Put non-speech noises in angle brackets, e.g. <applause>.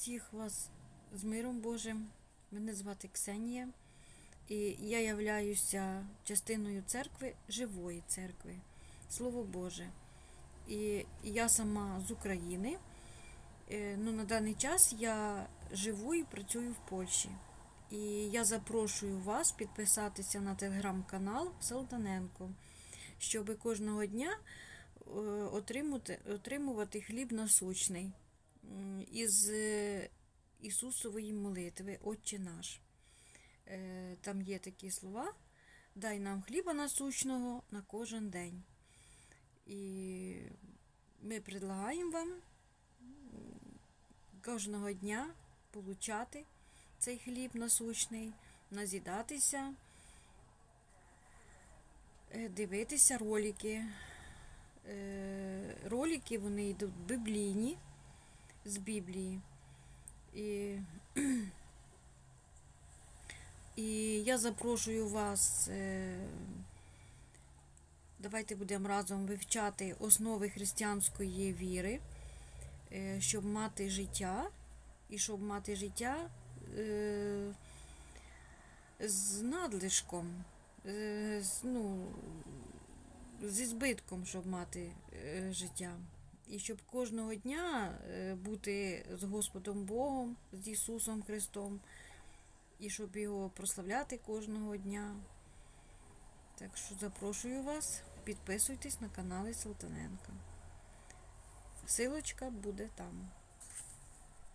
Всіх вас з миром Божим. Мене звати Ксенія. І я являюся частиною церкви, живої церкви. Слово Боже. І я сама з України. Е, Ну, на даний час я живу і працюю в Польщі. І я запрошую вас підписатися на телеграм-канал Салтаненко, щоб кожного дня е, отримувати, хліб насущний із е, Ісусової молитви, Отче наш. Е, Там є такі слова: дай нам хліба насущного на кожен день. І ми предлагаємо вам кожного дня получати цей хліб насущний, назідатися, е, дивитися ролики. Ролики вони йдуть біблійні з Біблії. І, <clears throat> і я запрошую вас. е, Давайте будемо разом вивчати основи християнської віри, е, щоб мати життя, і щоб мати життя е, з надлишком, ну, зі збитком, щоб мати життя. І щоб кожного дня е, бути з Господом Богом, з Ісусом Христом, і щоб його прославляти кожного дня. Так що запрошую вас, підписуйтесь на канали Салтаненка. Силочка буде там.